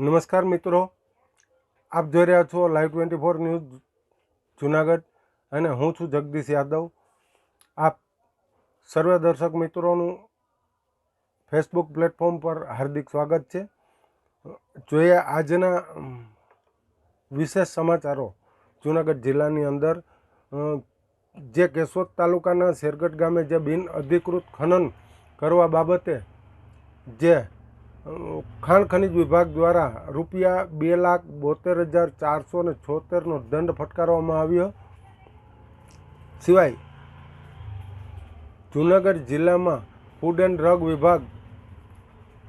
નમસ્કાર મિત્રો. આપ જોઈ રહ્યા છો live twenty four news Junagadh અને હું છું જગદીશ યાદવ. આપ સર્વે દર્શક મિત્રોનું ફેસબુક પ્લેટફોર્મ પર હાર્દિક સ્વાગત છે. જોઈએ આજના વિશેષ સમાચારો જુનાગઢ જિલ્લાની અંદર. જે કેશોદ તાલુકાના શેરગઢ ગામે જે બિન અધિકૃત ખનન કરવા બાબતે જે ખાણ ખનિજ વિભાગ દ્વારા રૂપિયા બે લાખ બોતેર હજાર ચારસો ને છોતેરનો દંડ ફટકારવામાં આવ્યો. સિવાય જૂનાગઢ જિલ્લામાં ફૂડ એન્ડ ડ્રગ વિભાગ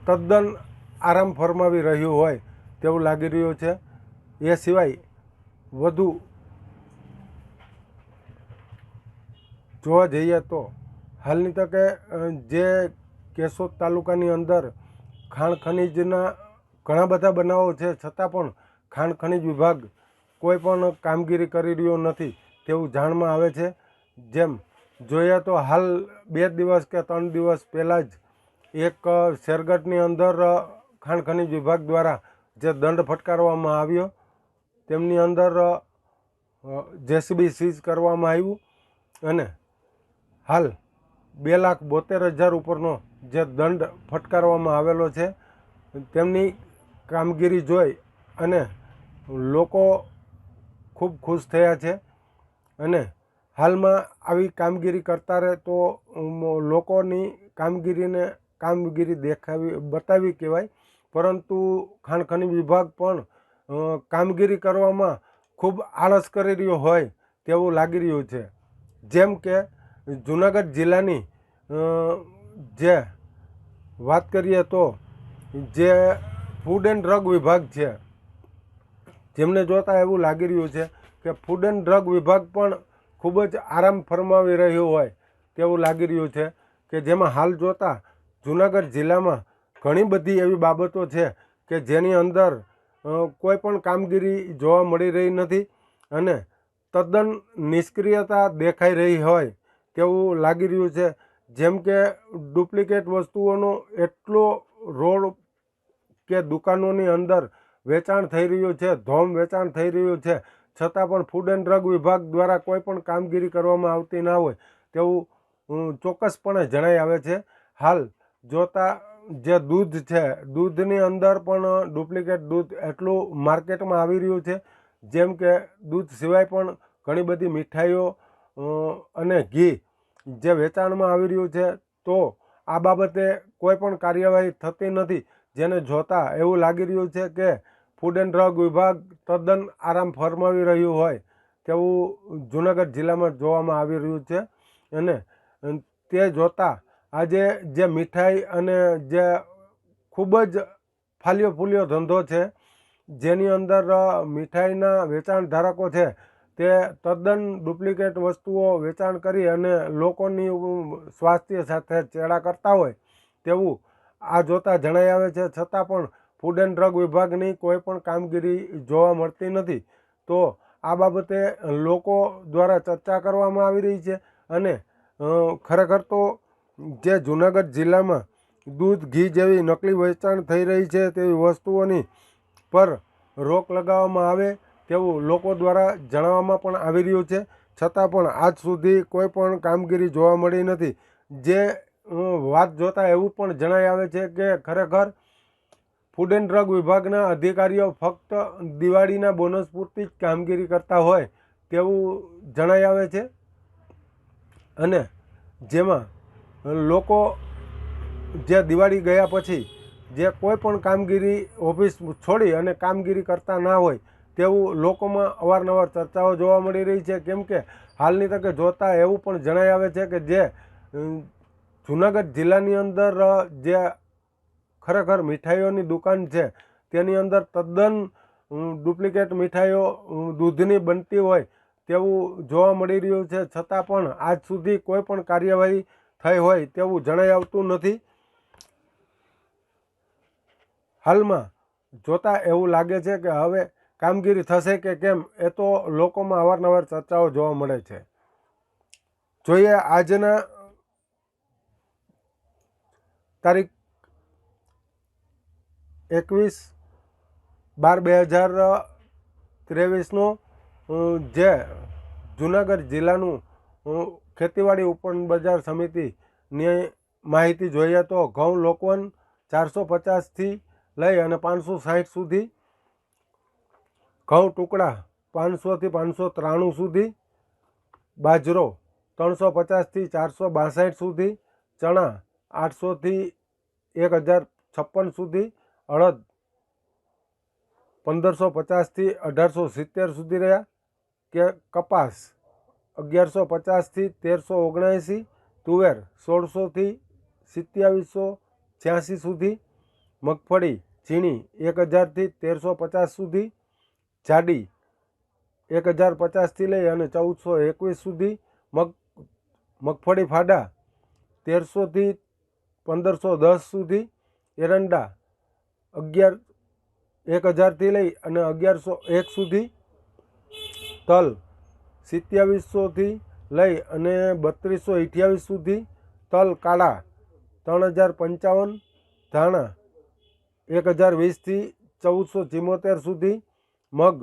તદ્દન આરામ ફરમાવી રહ્યું હોય તેવું લાગી રહ્યું છે. એ સિવાય વધુ જોવા જઈએ તો હાલની તકે જે કેશોદ તાલુકાની અંદર ખાણ ખનીજના ઘણા બધા બનાવો છે. છતાં પણ ખાણ ખનીજ વિભાગ કોઈ પણ કામગીરી કરી રહ્યો નથી તેવું જાણમાં આવે છે. જેમ જોઈએ તો હાલ બે દિવસ કે ત્રણ દિવસ પહેલાં જ એક શેરગઢની અંદર ખાણ ખનીજ વિભાગ દ્વારા જે દંડ ફટકારવામાં આવ્યો, તેમની અંદર જેસીબી સીઝ કરવામાં આવ્યું અને હાલ બે લાખ બોતેર હજાર ઉપરનો જે દંડ ફટકારવામાં આવેલો છે, તેમની કામગીરી જોઈ અને લોકો ખૂબ ખુશ થયા છે. અને હાલમાં આવી કામગીરી કરતા રહે તો લોકોની કામગીરીને, કામગીરી દેખાવી, બતાવી કહેવાય. પરંતુ ખાણખની વિભાગ પણ કામગીરી કરવામાં ખૂબ આળસ કરી રહ્યો હોય તેવું લાગી રહ્યું છે. જેમ કે જુનાગઢ જિલ્લાની જે વાત કરીએ તો જે ફૂડ એન્ડ ડ્રગ વિભાગ છે, જેમને જોતાં એવું લાગી રહ્યું છે કે ફૂડ એન્ડ ડ્રગ વિભાગ પણ ખૂબ જ આરામ ફરમાવી રહ્યો હોય તેવું લાગી રહ્યું છે કે જેમાં હાલ જોતાં જુનાગઢ જિલ્લામાં ઘણી બધી એવી બાબતો છે કે જેની અંદર કોઈ પણ કામગીરી જોવા મળી રહી નથી અને તદ્દન નિષ્ક્રિયતા દેખાઈ રહી હોય તેવું લાગી રહ્યું છે? જેમ કે ડુપ્લિકેટ વસ્તુઓનો એટલો રોડ કે દુકાનોની અંદર વેચાણ થઈ રહ્યું છે, ધોમ વેચાણ થઈ રહ્યું છે, છતાં પણ ફૂડ એન્ડ ડ્રગ વિભાગ દ્વારા કોઈ પણ કામગીરી કરવામાં આવતી ના હોય તેવું ચોક્કસપણે જણાઈ આવે છે. હાલ જોતા જે દૂધ છે, દૂધની અંદર પણ ડુપ્લિકેટ દૂધ એટલું માર્કેટમાં આવી રહ્યું છે, જેમ કે દૂધ સિવાય પણ ઘણી બધી મીઠાઈઓ અને ઘી જે વેચાણમાં આવી રહ્યું છે, તો આ બાબતે કોઈ પણ કાર્યવાહી થતી નથી. જેને જોતા એવું લાગી રહ્યું છે કે ફૂડ એન્ડ ડ્રગ વિભાગ તદ્દન આરામ ફરમાવી રહ્યું હોય તેવું જુનાગઢ જિલ્લામાં જોવામાં આવી રહ્યું છે. અને તે જોતાં આજે જે મીઠાઈ અને જે ખૂબ જ ફાલ્યો ફૂલ્યો ધંધો છે, જેની અંદર મીઠાઈના વેચાણ ધારકો છે તે તદ્દન ડુપ્લિકેટ વસ્તુઓ વેચાણ કરી અને લોકોની સ્વાસ્થ્ય સાથે ચેડા કરતા હોય તેવું આ જોતાં જણાઈ આવે છે. છતાં પણ ફૂડ એન્ડ ડ્રગ વિભાગની કોઈ પણ કામગીરી જોવા મળતી નથી. તો આ બાબતે લોકો દ્વારા ચર્ચા કરવામાં આવી રહી છે અને ખરેખર તો જે જુનાગઢ જિલ્લામાં દૂધ, ઘી જેવી નકલી વેચાણ થઈ રહી છે તેવી વસ્તુઓની પર રોક લગાવવામાં આવે તેવું લોકો દ્વારા જણાવવામાં પણ આવી રહ્યું છે. છતાં પણ આજ સુધી કોઈ પણ કામગીરી જોવા મળી નથી. જે વાત જોતાં એવું પણ જણાઈ આવે છે કે ખરેખર ફૂડ એન્ડ ડ્રગ વિભાગના અધિકારીઓ ફક્ત દિવાળીના બોનસ પૂરતી જ કામગીરી કરતા હોય તેવું જણાઈ આવે છે. અને જેમાં લોકો જે દિવાળી ગયા પછી જે કોઈ પણ કામગીરી ઓફિસ છોડી અને કામગીરી કરતા ના હોય તેવું લોકોમાં અવારનવાર ચર્ચાઓ જોવા મળી રહી છે. કેમ કે હાલની તકે જોતાં એવું પણ જણાઈ આવે છે કે જે જૂનાગઢ જિલ્લાની અંદર જે ખરેખર મીઠાઈઓની દુકાન છે, તેની અંદર તદ્દન ડુપ્લિકેટ મીઠાઈઓ દૂધની બનતી હોય તેવું જોવા મળી રહ્યું છે. છતાં પણ આજ સુધી કોઈ પણ કાર્યવાહી થઈ હોય તેવું જણાઈ આવતું નથી. હાલમાં જોતાં એવું લાગે છે કે હવે કામગીરી થશે કે કેમ, એ તો લોકોમાં અવારનવાર ચર્ચાઓ જોવા મળે છે. જોઈએ આજના તારીખ એકવીસ બાર બે હજાર ત્રેવીસનું જે જુનાગઢ જિલ્લાનું ખેતીવાડી ઉપન બજાર સમિતિની માહિતી જોઈએ તો ઘઉં લોકવન ચારસો પચાસથી લઈ અને પાંચસો સાઠ સુધી ઘઉં ટુકડા પાંચસોથી પાંચસો ત્રાણું સુધી, બાજરો ત્રણસો પચાસથી ચારસો બાસઠ સુધી, ચણા આઠસોથી એક હજાર છપ્પન સુધી, અડદ પંદરસો પચાસથી અઢારસો સિત્તેર સુધી રહ્યા, કે કપાસ અગિયારસો પચાસથી તેરસો ઓગણએંસી તુવેર સોળસોથી સિત્યાવીસો છ્યાસી સુધી, મગફળી ઝીણી એક હજારથી તેરસો પચાસ સુધી જાડી એક હજાર પચાસથી લઈ અને ચૌદસો એકવીસ સુધી મગ મગફળી ફાડા, તેરસોથી પંદરસો દસ સુધી એરંડા, અગિયાર એક હજારથી લઈ અને અગિયારસો એક સુધી તલ, સિત્યાવીસોથી લઈ અને બત્રીસો અઠ્યાવીસ સુધી તલ કાળા ત્રણ હજાર પંચાવન ધાણા એક હજાર વીસથી ચૌદસો ચિમોતેર સુધી મગ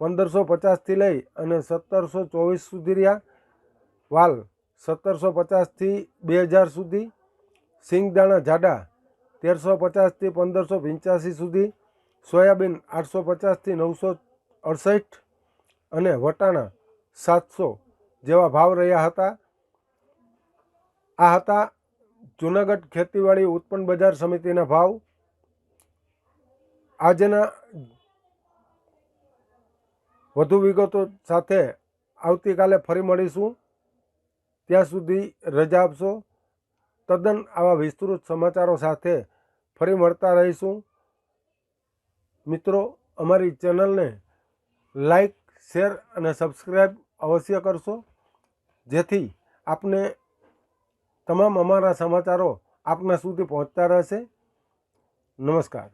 પંદરસો પચાસથી લઈ અને સત્તરસો ચોવીસ સુધી રહ્યા. વાલ સત્તરસો પચાસથી બે હજાર સુધી. સિંગદાણા જાડા તેરસો પચાસથી પંદરસો પંચ્યાસી સુધી. સોયાબીન આઠસો પચાસથી નવસો અડસઠ અને વટાણા સાતસો જેવા ભાવ રહ્યા હતા. આ હતા જૂનાગઢ ખેતીવાડી ઉત્પન્ન બજાર સમિતિના ભાવ. આજના વધુ વિગતો સાથે આવતીકાલે ફરી મળીશું. ત્યાં સુધી રજા આપશો. તદ્દન આવા વિસ્તૃત સમાચારો સાથે ફરી મળતા રહીશું. મિત્રો, અમારી ચેનલને લાઈક, શેર અને સબસ્ક્રાઈબ અવશ્ય કરશો. જેથી આપને તમામ અમારા સમાચારો આપના સુધી પહોંચતા રહેશે. નમસ્કાર.